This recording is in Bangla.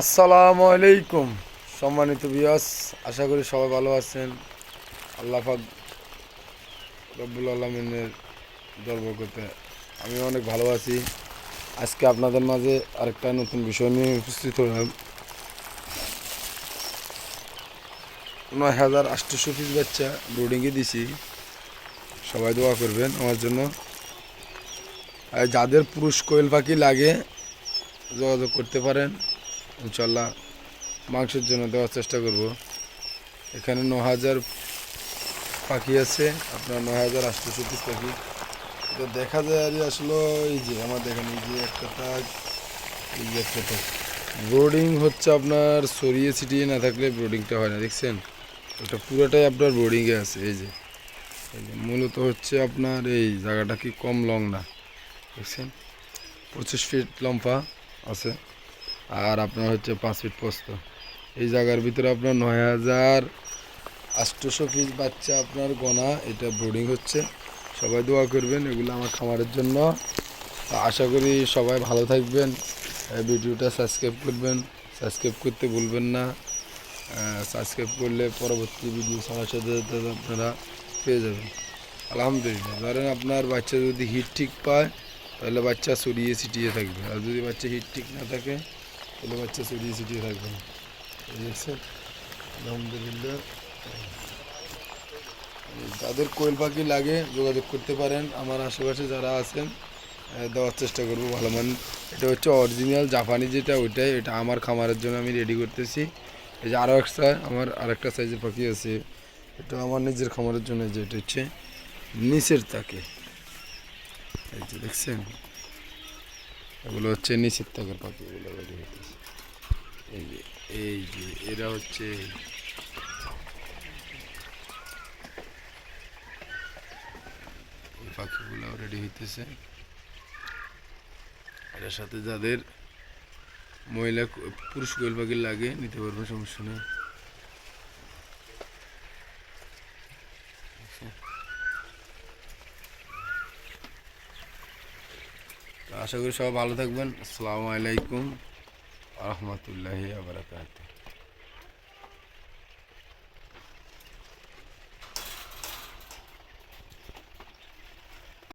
আসসালামু আলাইকুম। সম্মানিত বিয়াস আশা করি সবাই ভালো আছেন। আল্লাহ পাক রব্বুল আলমিনের দরবকতে আমি অনেক ভালো আছি। আজকে আপনাদের মাঝে আরেকটা নতুন বিষয় নিয়ে উপস্থিত হলাম। নয় হাজার আটশোশো পিস বাচ্চা ব্রোডিংয়ে দিছি। সবাই দোয়া করবেন আমার জন্য। যাদের পুরুষ কোয়েল পাখি লাগে, যোগাযোগ করতে পারেন। ইনশাল্লাহ মাংসের জন্য দেওয়ার চেষ্টা করব। এখানে ন হাজার পাখি আছে, আপনার ন হাজার আটশোশো পিস পাখি। তো দেখা যায় আর আসলে এই যে আমার দেখেন, এই যে একটা তাক, এই যে একটা তাক। ব্রোডিং হচ্ছে আপনার সরিয়ে ছিটিয়ে না থাকলে ব্রোডিংটা হয় না, দেখছেন? ওটা পুরোটাই আপনার ব্রোডিংয়ে আছে, এই যে। এই যে মূলত হচ্ছে আপনার এই জায়গাটা কি কম লং না, দেখছেন? পঁচিশ ফিট লম্বা আছে। আর আপনার হচ্ছে পাঁচ ফিট পোস্ত। এই জায়গার ভিতরে আপনার নয় হাজার আটশোশো পিস বাচ্চা আপনার গোনা, এটা ব্রোডিং হচ্ছে। সবাই দোয়া করবেন, এগুলো আমার খামারের জন্য। আশা করি সবাই ভালো থাকবেন ভিডিওটা সাবস্ক্রাইব করবেন। সাবস্ক্রাইব করতে ভুলবেন না। সাবস্ক্রাইব করলে পরবর্তী ভিডিও সবার সাথে আপনারা পেয়ে যাবেন। আলহামদুলিল্লাহ, ধরেন আপনার বাচ্চা যদি হিট ঠিক পায়, তাহলে বাচ্চা ছড়িয়ে ছিটিয়ে থাকবে। আর যদি বাচ্চা হিট ঠিক না থাকে তাহলে বাচ্চা ছড়িয়ে ছিটিয়ে থাকবে না দেখছেন আলহামদুলিল্লাহ যাদের কোয়েল পাখি লাগে যোগাযোগ করতে পারেন আমার আশেপাশে যারা আছেন দেওয়ার চেষ্টা করব ভালো মান এটা হচ্ছে অরিজিনাল জাপানি যেটা ওইটাই এটা আমার খামারের জন্য আমি রেডি করতেছি এই যে আরও একটা আমার আরেকটা সাইজের পাখি আছে এটা আমার নিজের খামারের জন্য যে এটা হচ্ছে নিচের তাকে এই দেখছেন এগুলো হচ্ছে নিচের তাকের পাখি এগুলো রেডি হইতেছে। এই যে এই যে, এরা হচ্ছে পাখিগুলো রেডি হইতেছে। এটার সাথে যাদের মহিলা পুরুষ কোয়েল পাখি লাগে, নিতে পারবেন সমস্যা নেই। আশা করি সবাই ভালো থাকবেন। আসসালামু আলাইকুম। রহমতুল্লাহি আবরাকাতুহ।